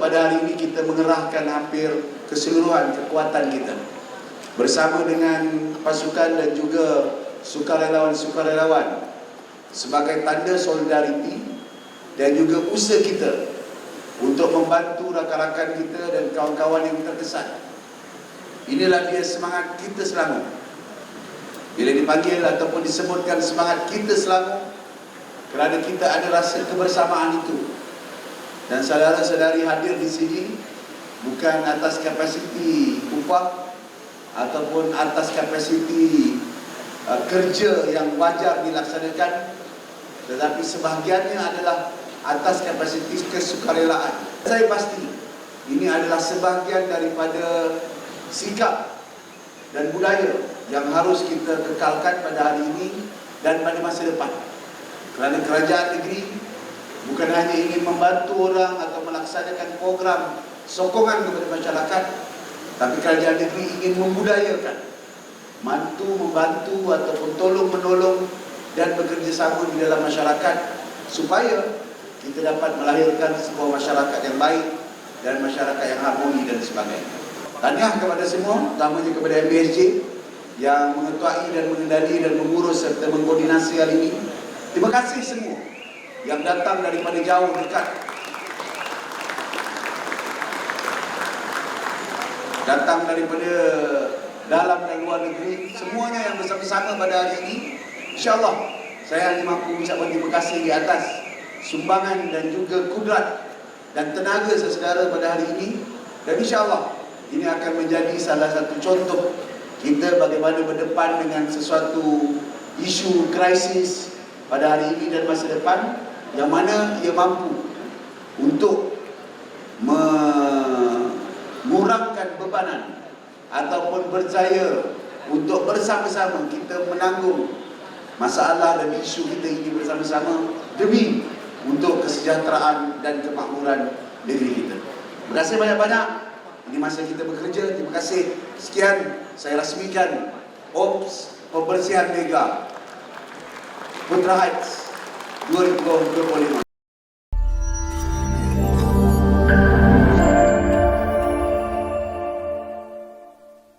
pada hari ini kita mengerahkan hampir keseluruhan kekuatan kita bersama dengan pasukan dan juga sukarelawan-sukarelawan sebagai tanda solidariti dan juga usaha kita untuk membantu rakan-rakan kita dan kawan-kawan yang terkesan. Inilah dia semangat kita selama. Bila dipanggil ataupun disebutkan semangat kita selama kerana kita ada rasa kebersamaan itu. Dan saudara-saudari hadir di sini bukan atas kapasiti upah ataupun atas kapasiti uh, kerja yang wajar dilaksanakan tetapi sebahagiannya adalah atas kapasiti kesukarelaan. Saya pasti ini adalah sebahagian daripada sikap dan budaya yang harus kita kekalkan pada hari ini dan pada masa depan. Kerana kerajaan negeri bukan hanya ingin membantu orang atau melaksanakan program sokongan kepada masyarakat, tapi kerajaan negeri ingin membudayakan mantu, membantu ataupun tolong menolong dan bekerjasama di dalam masyarakat supaya kita dapat melahirkan sebuah masyarakat yang baik dan masyarakat yang harmoni dan sebagainya. Tahniah kepada semua, utamanya kepada MBSJ yang mengetuai dan mengendali dan mengurus serta mengkoordinasi hal ini. Terima kasih semua yang datang daripada jauh dekat. Datang daripada dalam dan luar negeri, semuanya yang bersama-sama pada hari ini. InsyaAllah saya hanya mampu mengucapkan terima kasih di atas sumbangan dan juga kudrat dan tenaga saudara pada hari ini. Dan insyaAllah ini akan menjadi salah satu contoh kita bagaimana berdepan dengan sesuatu isu krisis pada hari ini dan masa depan yang mana ia mampu untuk mengurangkan bebanan ataupun berjaya untuk bersama-sama kita menanggung masalah dan isu kita ini bersama-sama demi untuk kesejahteraan dan kemakmuran negeri kita. Terima kasih banyak-banyak. Ini masa kita bekerja. Terima kasih. Sekian saya rasmikan OPS Pembersihan Mega with rights. Glory to God. Good morning.